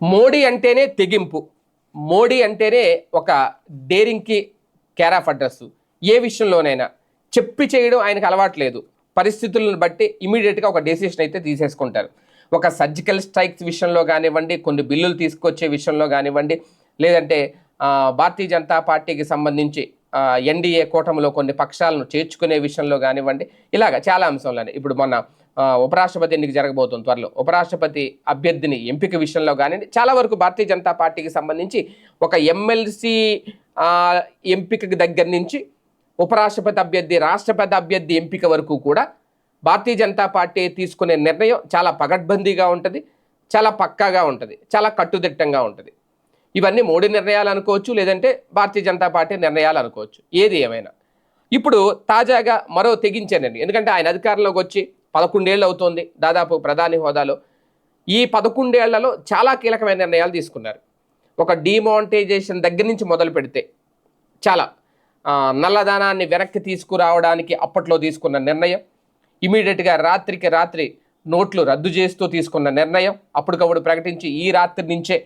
మోడీ అంటేనే తెగింపు. మోడీ అంటేనే ఒక డేరింగ్కి కేర్ ఆఫ్ అడ్రస్. ఏ విషయంలోనైనా చెప్పి చేయడం ఆయనకు అలవాట్లేదు పరిస్థితులను బట్టి ఇమీడియట్గా ఒక డెసిషన్ అయితే తీసేసుకుంటారు. ఒక సర్జికల్ స్ట్రైక్స్ విషయంలో కానివ్వండి కొన్ని బిల్లులు తీసుకొచ్చే విషయంలో కానివ్వండి లేదంటే భారతీయ జనతా పార్టీకి సంబంధించి ఎన్డీఏ కూటమిలో కొన్ని పక్షాలను చేర్చుకునే విషయంలో కానివ్వండి ఇలాగ చాలా అంశంలోనే. ఇప్పుడు మొన్న ఉపరాష్ట్రపతి ఎన్నిక జరగబోతుంది త్వరలో. ఉపరాష్ట్రపతి అభ్యర్థిని ఎంపిక విషయంలో కానీ చాలా వరకు భారతీయ జనతా పార్టీకి సంబంధించి ఒక ఎమ్మెల్సీ ఎంపికకి దగ్గర నుంచి ఉపరాష్ట్రపతి అభ్యర్థి రాష్ట్రపతి అభ్యర్థి ఎంపిక వరకు కూడా భారతీయ జనతా పార్టీ తీసుకునే నిర్ణయం చాలా పగడ్బందీగా ఉంటుంది చాలా పక్కాగా ఉంటుంది చాలా కట్టుదిట్టంగా ఉంటుంది. ఇవన్నీ మోడీ నిర్ణయాలు అనుకోవచ్చు లేదంటే భారతీయ జనతా పార్టీ నిర్ణయాలు అనుకోవచ్చు ఏది ఏమైనా. ఇప్పుడు తాజాగా మరో తెగించానండి ఎందుకంటే ఆయన అధికారంలోకి వచ్చి పదకొండేళ్ళు అవుతోంది దాదాపు ప్రధాని హోదాలో. ఈ పదకొండేళ్ళలో చాలా కీలకమైన నిర్ణయాలు తీసుకున్నారు. ఒక డిమానిటైజేషన్ దగ్గర నుంచి మొదలు పెడితే చాలా నల్లధనాన్ని వెనక్కి తీసుకురావడానికి అప్పట్లో తీసుకున్న నిర్ణయం ఇమీడియట్గా రాత్రికి రాత్రి నోట్లు రద్దు చేస్తూ తీసుకున్న నిర్ణయం అప్పటికప్పుడు ప్రకటించి ఈ రాత్రి నుంచే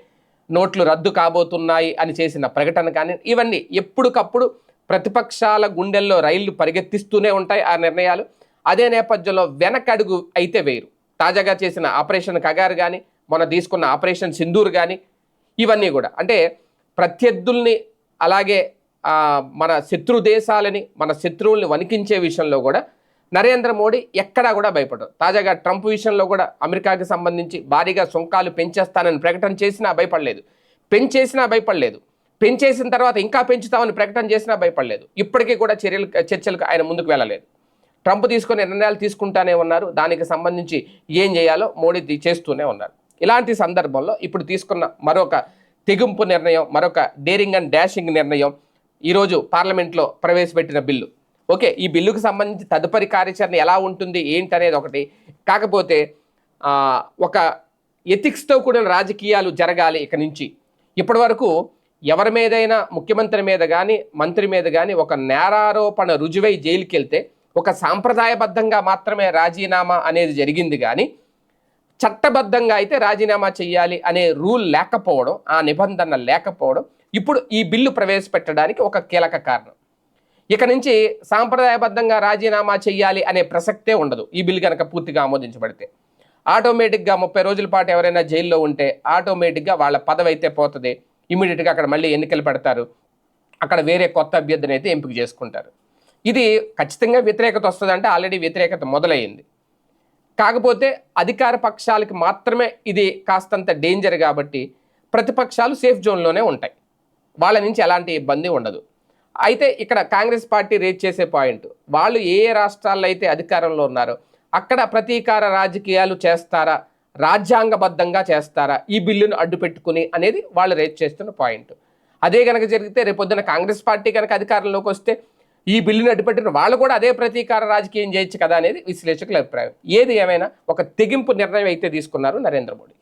నోట్లు రద్దు కాబోతున్నాయి అని చేసిన ప్రకటన కానీ ఇవన్నీ ఎప్పటికప్పుడు ప్రతిపక్షాల గుండెల్లో రైళ్ళు పరిగెత్తిస్తూనే ఉంటాయి ఆ నిర్ణయాలు. అదే నేపథ్యంలో వెనకడుగు అయితే వేరు. తాజాగా చేసిన ఆపరేషన్ కగారు కానీ మొన్న తీసుకున్న ఆపరేషన్ సింధూర్ కానీ ఇవన్నీ కూడా. అంటే ప్రత్యర్థుల్ని అలాగే మన శత్రు దేశాలని మన శత్రువుల్ని వణికించే విషయంలో కూడా నరేంద్ర మోడీ ఎక్కడా కూడా భయపడరు. తాజాగా ట్రంప్ విషయంలో కూడా అమెరికాకి సంబంధించి భారీగా సుంకాలు పెంచేస్తానని ప్రకటన చేసినా భయపడలేదు. పెంచేసినా భయపడలేదు. పెంచేసిన తర్వాత ఇంకా పెంచుతామని ప్రకటన చేసినా భయపడలేదు. ఇప్పటికీ కూడా చర్యలు చర్చలకు ఆయన ముందుకు వెళ్ళలేదు. ట్రంప్ తీసుకునే నిర్ణయాలు తీసుకుంటానే ఉన్నారు. దానికి సంబంధించి ఏం చేయాలో మోడీ చేస్తూనే ఉన్నారు. ఇలాంటి సందర్భంలో ఇప్పుడు తీసుకున్న మరొక తెగింపు నిర్ణయం మరొక డేరింగ్ అండ్ డాషింగ్ నిర్ణయం ఈరోజు పార్లమెంట్లో ప్రవేశపెట్టిన బిల్లు. ఓకే ఈ బిల్లుకు సంబంధించి తదుపరి కార్యాచరణ ఎలా ఉంటుంది ఏంటి అనేది ఒకటి. కాకపోతే ఒక ఎథిక్స్తో కూడిన రాజకీయాలు జరగాలి ఇక నుంచి. ఇప్పటి వరకు ఎవరి మీదైనా ముఖ్యమంత్రి మీద కానీ మంత్రి మీద కానీ ఒక నేరారోపణ రుజువై జైలుకి వెళ్తే ఒక సాంప్రదాయబద్ధంగా మాత్రమే రాజీనామా అనేది జరిగింది కానీ చట్టబద్ధంగా అయితే రాజీనామా చేయాలి అనే రూల్ లేకపోవడం ఆ నిబంధన లేకపోవడం ఇప్పుడు ఈ బిల్లు ప్రవేశపెట్టడానికి ఒక కీలక కారణం. ఇక నుంచి సాంప్రదాయబద్ధంగా రాజీనామా చేయాలి అనే ప్రసక్తే ఉండదు ఈ బిల్లు కనుక పూర్తిగా ఆమోదించబడితే. ఆటోమేటిక్గా ముప్పై రోజుల పాటు ఎవరైనా జైల్లో ఉంటే ఆటోమేటిక్గా వాళ్ళ పదవి అయితే పోతుంది. ఇమీడియట్గా అక్కడ మళ్ళీ ఎన్నికలు పెడతారు. అక్కడ వేరే కొత్త అభ్యర్థిని అయితే ఎంపిక చేసుకుంటారు. ఇది ఖచ్చితంగా వ్యతిరేకత వస్తుందంటే ఆల్రెడీ వ్యతిరేకత మొదలైంది కాకపోతే అధికార పక్షాలకి మాత్రమే ఇది కాస్తంత డేంజర్ కాబట్టి ప్రతిపక్షాలు సేఫ్ జోన్లోనే ఉంటాయి. వాళ్ళ నుంచి ఎలాంటి ఇబ్బంది ఉండదు. అయితే ఇక్కడ కాంగ్రెస్ పార్టీ రేజ్ చేసే పాయింట్ వాళ్ళు ఏ ఏ రాష్ట్రాల్లో అయితే అధికారంలో ఉన్నారో అక్కడ ప్రతీకార రాజకీయాలు చేస్తారా రాజ్యాంగబద్ధంగా చేస్తారా ఈ బిల్లును అడ్డు పెట్టుకుని అనేది వాళ్ళు రేజ్ చేస్తున్న పాయింట్. అదే కనుక జరిగితే రేపొద్దున కాంగ్రెస్ పార్టీ కనుక అధికారంలోకి వస్తే ఈ బిల్లును అడ్డుపెట్టిన వాళ్ళు కూడా అదే ప్రతీకార రాజకీయం చేయొచ్చు కదా అనేది విశ్లేషకుల అభిప్రాయం. ఏది ఏమైనా ఒక తెగింపు నిర్ణయం అయితే తీసుకున్నారు నరేంద్ర మోడీ.